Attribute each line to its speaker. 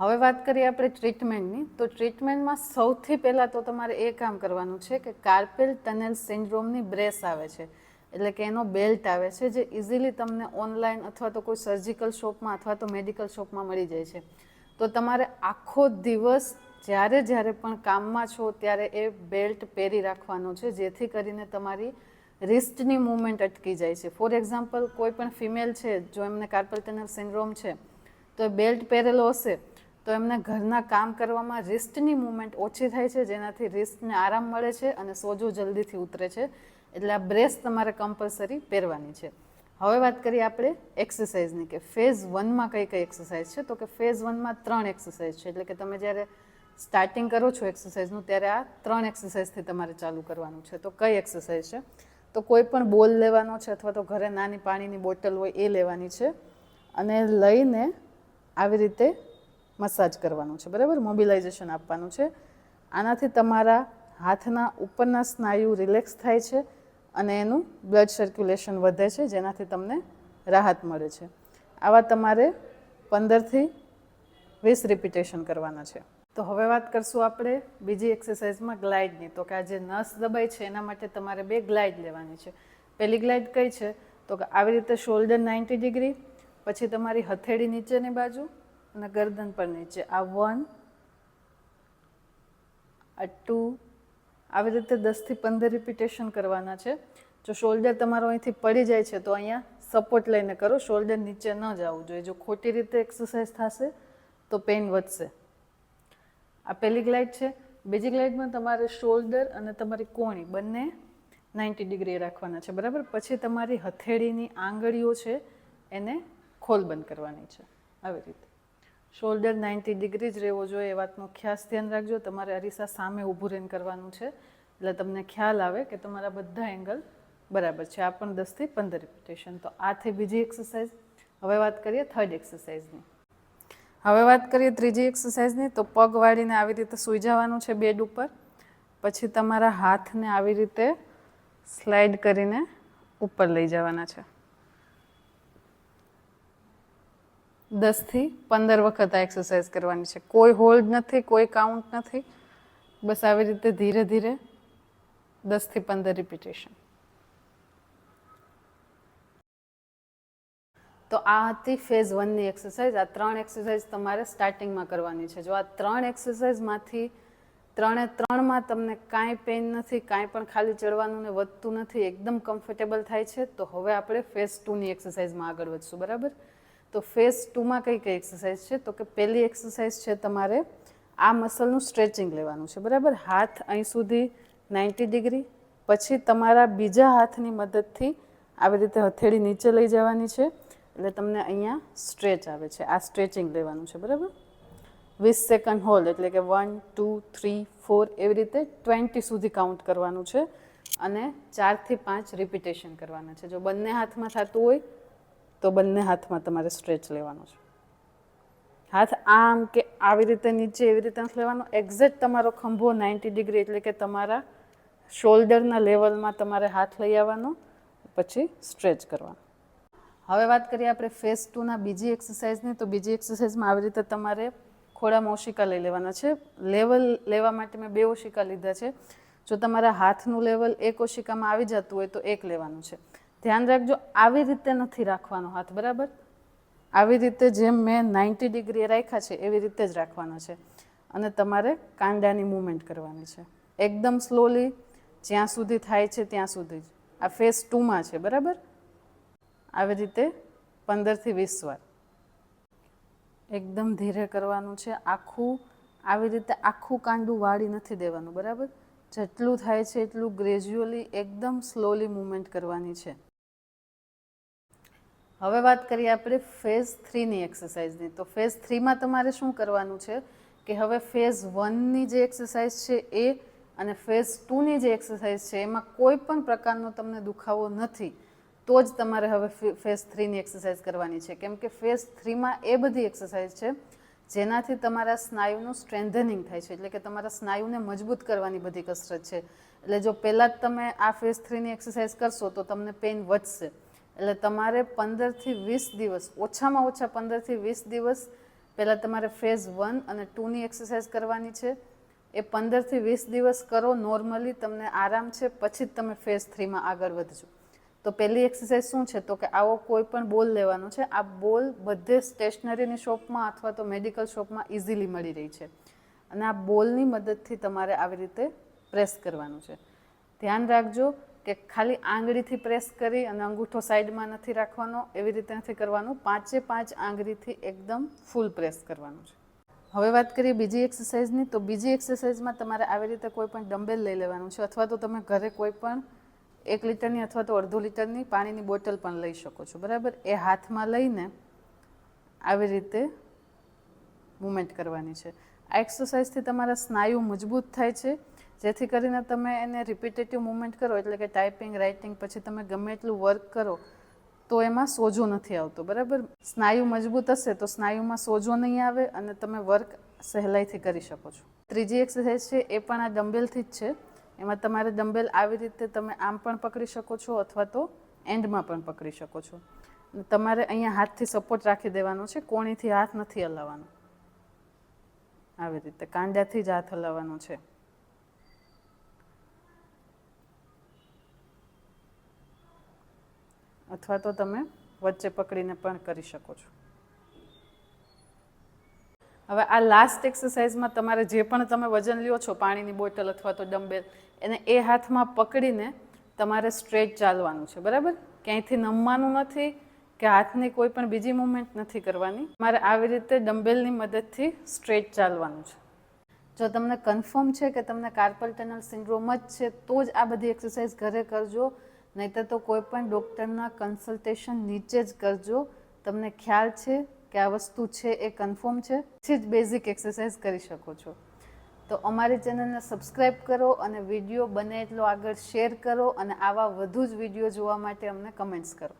Speaker 1: હવે વાત કરીએ આપણે ટ્રીટમેન્ટની તો ટ્રીટમેન્ટમાં સૌથી પહેલાં તો તમારે એ કામ કરવાનું છે કે કાર્પેલ ટનેલ સિન્ડ્રોમની બ્રેસ આવે છે. એટલે કે એનો બેલ્ટ આવે છે જે ઇઝીલી તમને ઓનલાઈન અથવા તો કોઈ સર્જિકલ શોપમાં અથવા તો મેડિકલ શોપમાં મળી જાય છે. તો તમારે આખો દિવસ જ્યારે જ્યારે પણ કામમાં છો ત્યારે એ બેલ્ટ પહેરી રાખવાનો છે, જેથી કરીને તમારી રિસ્ટની મૂવમેન્ટ અટકી જાય છે. ફોર એક્ઝામ્પલ કોઈ પણ ફિમેલ છે, જો એમને કાર્પલ ટનલ સિન્ડ્રોમ છે, તો એ બેલ્ટ પહેરેલો હશે તો એમને ઘરના કામ કરવામાં રિસ્ટની મૂવમેન્ટ ઓછી થાય છે, જેનાથી રિસ્ટને આરામ મળે છે અને સોજો જલ્દીથી ઉતરે છે. એટલે આ બ્રેસ તમારે કમ્પલસરી પહેરવાની છે. હવે વાત કરીએ આપણે એક્સરસાઇઝની કે ફેઝ વનમાં કઈ કઈ એક્સરસાઇઝ છે? તો કે ફેઝ વનમાં ત્રણ એક્સરસાઇઝ છે. એટલે કે તમે જ્યારે સ્ટાર્ટિંગ કરો છો એક્સરસાઇઝનું ત્યારે આ ત્રણ એક્સરસાઇઝથી તમારે ચાલુ કરવાનું છે. તો કઈ એક્સરસાઇઝ છે? તો કોઈ પણ બોલ લેવાનો છે અથવા તો ઘરે નાની પાણીની બોટલ હોય એ લેવાની છે. અને લઈને આવી રીતે મસાજ કરવાનું છે, બરાબર? મોબિલાઇઝેશન આપવાનું છે. આનાથી તમારા હાથના ઉપરના સ્નાયુ રિલેક્સ થાય છે અને એનું બ્લડ સર્ક્યુલેશન વધે છે, જેનાથી તમને રાહત મળે છે. આવા તમારે પંદરથી વીસ રિપીટેશન કરવાના છે. તો હવે વાત કરશું આપણે બીજી એક્સરસાઇઝમાં ગ્લાઇડની તો કે આ જે નસ દબાઈ છે, એના માટે તમારે બે ગ્લાઇડ લેવાની છે. પહેલી ગ્લાઇડ કઈ છે? તો કે આવી રીતે શોલ્ડર નાઇન્ટી ડિગ્રી પછી તમારી હથેળી નીચેની બાજુ અને ગરદન પર નીચે. આ વન આ ટુ આવી રીતે દસથી પંદર રિપીટેશન કરવાના છે. જો શોલ્ડર તમારો અહીંથી પડી જાય છે, તો અહીંયા સપોર્ટ લઈને કરો. શોલ્ડર નીચે ન જવું જોઈએ. જો ખોટી રીતે એક્સરસાઇઝ થશે, તો પેઇન વધશે. આ પહેલી ગ્લાઇડ છે. બીજી ગ્લાઇડમાં તમારે શોલ્ડર અને તમારી કોણી બંને નાઇન્ટી ડિગ્રી રાખવાના છે. બરાબર? પછી તમારી હથેળીની આંગળીઓ છે, એને ખોલ બંધ કરવાની છે. આવી રીતે. શોલ્ડર નાઇન્ટી ડિગ્રી જ રહેવો જોઈએ એ વાતનું ખાસ ધ્યાન રાખજો. તમારે અરીસા સામે ઊભું રહીને કરવાનું છે. એટલે તમને ખ્યાલ આવે કે તમારા બધા એંગલ બરાબર છે. આ પણ દસથી પંદર રિપિટેશન તો આ થઈ બીજી એક્સરસાઇઝ હવે વાત કરીએ થર્ડ એક્સરસાઇઝની હવે વાત કરીએ ત્રીજી એક્સરસાઇઝની તો પગ વાળીને આવી રીતે સૂઈ જવાનું છે બેડ ઉપર. પછી તમારા હાથને આવી રીતે સ્લાઇડ કરીને ઉપર લઈ જવાના છે. દસથી પંદર વખત આ એક્સરસાઇઝ કરવાની છે. કોઈ હોલ્ડ નથી, કોઈ કાઉન્ટ નથી. બસ આવી રીતે ધીરે ધીરે દસથી પંદર રિપીટેશન તો આ હતી ફેઝ વનની એક્સરસાઇઝ આ ત્રણ એક્સરસાઇઝ તમારે સ્ટાર્ટિંગમાં કરવાની છે. જો આ ત્રણ એક્સરસાઇઝમાંથી ત્રણે ત્રણમાં તમને કાંઈ પેઇન નથી, કાંઈ પણ ખાલી ચડવાનું ને વધતું નથી, એકદમ કમ્ફર્ટેબલ થાય છે, તો હવે આપણે ફેઝ ટુની એક્સરસાઇઝમાં આગળ વધશું. બરાબર? તો ફેઝ ટુમાં કઈ કઈ એક્સરસાઇઝ છે? તો કે પહેલી એક્સરસાઇઝ છે તમારે આ મસલનું સ્ટ્રેચિંગ લેવાનું છે, બરાબર? હાથ અહીં સુધી નાઇન્ટી ડિગ્રી પછી તમારા બીજા હાથની મદદથી આવી રીતે હથેળી નીચે લઈ જવાની છે, એટલે તમને અહીંયા સ્ટ્રેચ આવે છે, આ સ્ટ્રેચિંગ લેવાનું છે, બરાબર? વીસ સેકન્ડ હોલ્ડ એટલે કે વન ટુ થ્રી ફોર એવી રીતે ટ્વેન્ટી સુધી કાઉન્ટ કરવાનું છે. અને ચારથી પાંચ રિપીટેશન કરવાના છે. જો બંને હાથમાં થતું હોય તો બંને હાથમાં તમારે સ્ટ્રેચ લેવાનો છે. હાથ આમ કે આવી રીતે નીચે એવી રીતે લેવાનો. એક્ઝેક્ટ તમારો ખંભો નાઇન્ટી ડિગ્રી એટલે કે તમારા શોલ્ડરના લેવલમાં તમારે હાથ લઈ આવવાનો, પછી સ્ટ્રેચ કરવાનો. હવે વાત કરીએ આપણે ફેસ ટુના બીજી એક્સરસાઇઝની તો બીજી એક્સરસાઇઝમાં આવી રીતે તમારે ખોળામાં ઓશિકા લઈ લેવાના છે. લેવલ લેવા માટે મેં બે ઓશિકા લીધા છે. જો તમારા હાથનું લેવલ એક ઓશિકામાં આવી જતું હોય તો એક લેવાનું છે. ધ્યાન રાખજો, આવી રીતે નથી રાખવાનો હાથ, બરાબર? આવી રીતે જેમ મેં નાઇન્ટી ડિગ્રી રાખ્યા છે, એવી રીતે જ રાખવાના છે. અને તમારે કાંડાની મૂવમેન્ટ કરવાની છે. એકદમ સ્લોલી જ્યાં સુધી થાય છે ત્યાં સુધી જ. આ ફેસ ટુમાં છે, બરાબર? આવી રીતે પંદરથી વીસ વાર. એકદમ ધીરે કરવાનું છે, આખું, આવી રીતે આખું કાંડું વાળી નથી દેવાનું, બરાબર? જેટલું થાય છે એટલું ગ્રેજ્યુઅલી એકદમ સ્લોલી મૂવમેન્ટ કરવાની છે. હવે વાત કરીએ આપણે ફેઝ થ્રીની એક્સરસાઇઝની તો ફેઝ થ્રીમાં તમારે શું કરવાનું છે કે હવે ફેઝ વનની જે એક્સરસાઇઝ છે એ અને ફેઝ ટુની જે એક્સરસાઇઝ છે એમાં કોઈ પણ પ્રકારનો તમને દુખાવો નથી, તો જ તમારે હવે ફેઝ થ્રીની એક્સરસાઇઝ કરવાની છે. કેમ કે ફેઝ થ્રીમાં એ બધી એક્સરસાઇઝ છે જેનાથી તમારા સ્નાયુનું સ્ટ્રેન્થનિંગ થાય છે. એટલે કે તમારા સ્નાયુને મજબૂત કરવાની બધી કસરત છે. એટલે જો પહેલાં જ તમે આ ફેઝ થ્રીની એક્સરસાઇઝ કરશો તો તમને પેઇન વધશે. એટલે તમારે પંદરથી વીસ દિવસ, ઓછામાં ઓછા પંદરથી વીસ દિવસ પહેલાં તમારે ફેઝ વન અને ટુની એક્સરસાઇઝ કરવાની છે. એ પંદરથી વીસ દિવસ કરો નોર્મલી તમને આરામ છે, પછી જ તમે ફેઝ થ્રીમાં આગળ વધજો. તો પહેલી એક્સરસાઇઝ શું છે? તો કે આવો કોઈ પણ બોલ લેવાનો છે. આ બોલ બધે સ્ટેશનરીની શોપમાં અથવા તો મેડિકલ શોપમાં ઇઝીલી મળી રહી છે. અને આ બોલની મદદથી તમારે આવી રીતે પ્રેસ કરવાનું છે. ધ્યાન રાખજો કે ખાલી આંગળીથી પ્રેસ કરી અને અંગૂઠો સાઈડમાં નથી રાખવાનો, એવી રીતે નથી કરવાનું. પાંચે પાંચ આંગળીથી એકદમ ફૂલ પ્રેસ કરવાનું છે. હવે વાત કરીએ બીજી એક્સરસાઇઝની, તો બીજી એક્સરસાઇઝમાં તમારે આવી રીતે કોઈ પણ ડમ્બેલ લઈ લેવાનું છે, અથવા તો તમે ઘરે કોઈ પણ એક લીટરની અથવા તો અડધો લીટરની પાણીની બોટલ પણ લઈ શકો છો, બરાબર? એ હાથમાં લઈને આવી રીતે મુમેન્ટ કરવાની છે. આ એક્સરસાઇઝથી તમારા સ્નાયુ મજબૂત થાય છે જેથી કરીને તમે એને રિપીટેટિવ મુવમેન્ટ કરો, એટલે કે ટાઈપિંગ રાઇટિંગ પછી તમે ગમે એટલું વર્ક કરો, તો એમાં સોજો નથી આવતો, બરાબર? સ્નાયુ મજબૂત હશે તો સ્નાયુમાં સોજો નહીં આવે અને તમે વર્ક સહેલાઈથી કરી શકો છો. ત્રીજી એક્સરસાઇઝ છે, એ પણ આ ડમ્બેલથી જ છે. એમાં તમારે ડમ્બેલ આવી રીતે તમે આમ પણ પકડી શકો છો અથવા તો એન્ડમાં પણ પકડી શકો છો. તમારે અહીંયા હાથથી સપોર્ટ રાખી દેવાનો છે, કોણીથી હાથ નથી હલાવવાનો. આવી રીતે, કાંડાથી જ હાથ હલાવવાનો છે. અથવા તો તમે વચ્ચે પકડીને પણ કરી શકો છો. હવે આ લાસ્ટ એક્સરસાઇઝમાં તમારે જે પણ તમે વજન લ્યો છો, પાણીની બોટલ અથવા તો ડમ્બેલ એને એ હાથમાં પકડીને તમારે સ્ટ્રેટ ચાલવાનું છે, બરાબર? ક્યાંયથી નમવાનું નથી કે હાથની કોઈ પણ બીજી મુવમેન્ટ નથી કરવાની, મારે આવી રીતે ડમ્બેલની મદદથી સ્ટ્રેટ ચાલવાનું છે. જો તમને કન્ફર્મ છે કે તમને કાર્પલ ટનલ સિન્ડ્રોમ જ છે, તો જ આ બધી એક્સરસાઇઝ ઘરે કરજો. નહીંતર તો કોઈ પણ ડૉક્ટરના કન્સલ્ટેશન નીચે જ કરજો. તમને ખ્યાલ છે કે આ વસ્તુ છે એ કન્ફર્મ છે? જ બેઝિક એક્સરસાઇઝ કરી શકો છો. તો અમારી ચેનલને સબસ્ક્રાઈબ કરો અને વીડિયો બને એટલો આગળ શેર કરો અને આવા વધુ જ વીડિયો જોવા માટે અમને કમેન્ટ્સ કરો.